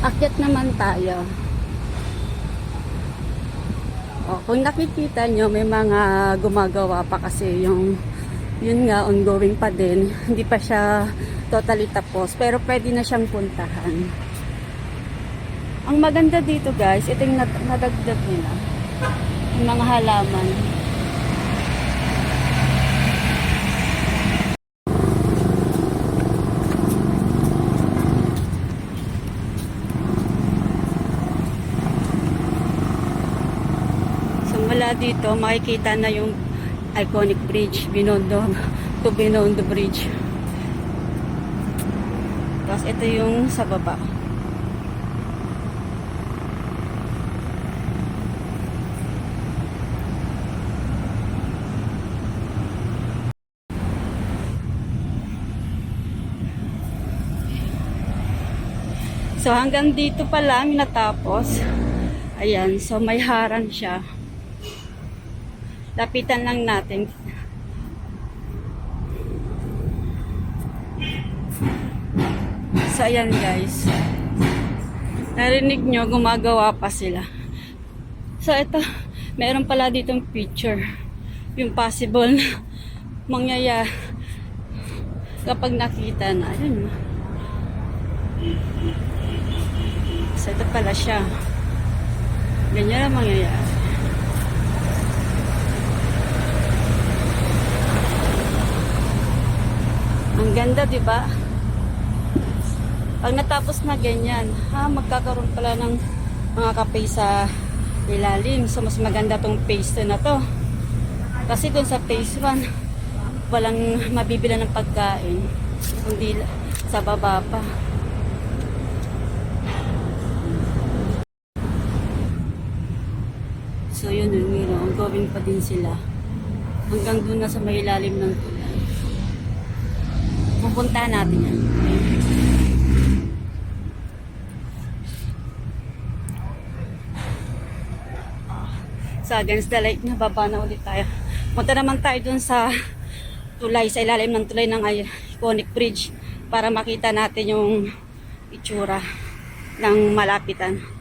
Akyat naman tayo. O, kung nakikita nyo, may mga gumagawa pa kasi yung yun nga, ongoing pa din. Hindi pa siya totally tapos. Pero pwede na siyang puntahan. Ang maganda dito guys, ito yung nadagdag nila. Yung mga halaman. So mula dito, makikita na yung iconic bridge, Binondo to Binondo Bridge. Tapos ito yung sa baba. So hanggang dito pa lang natapos. Ayan, so may harang siya. Lapitan lang natin. So ayan guys. Narinig nyo, gumagawa pa sila. So ito, meron pala ditong picture. Yung possible na mangyaya kapag nakita na. Ayun. So ito pala siya. Ganyan ang mangyayari. Ang ganda, di ba? Pag natapos na ganyan, ha, magkakaroon pala ng mga kape sa ilalim. So, mas maganda tong phase 2 na to. Kasi dun sa phase 1, walang mabibila ng pagkain. Kundi sa baba pa. So, yun yun, yun, ongoing pa din sila. Hanggang dun na sa may ilalim ng tulay. Pupunta natin yan. So against the light na baba na ulit tayo. Punta naman tayo dun sa tulay, sa ilalim ng tulay ng iconic bridge para makita natin yung itsura ng malapitan.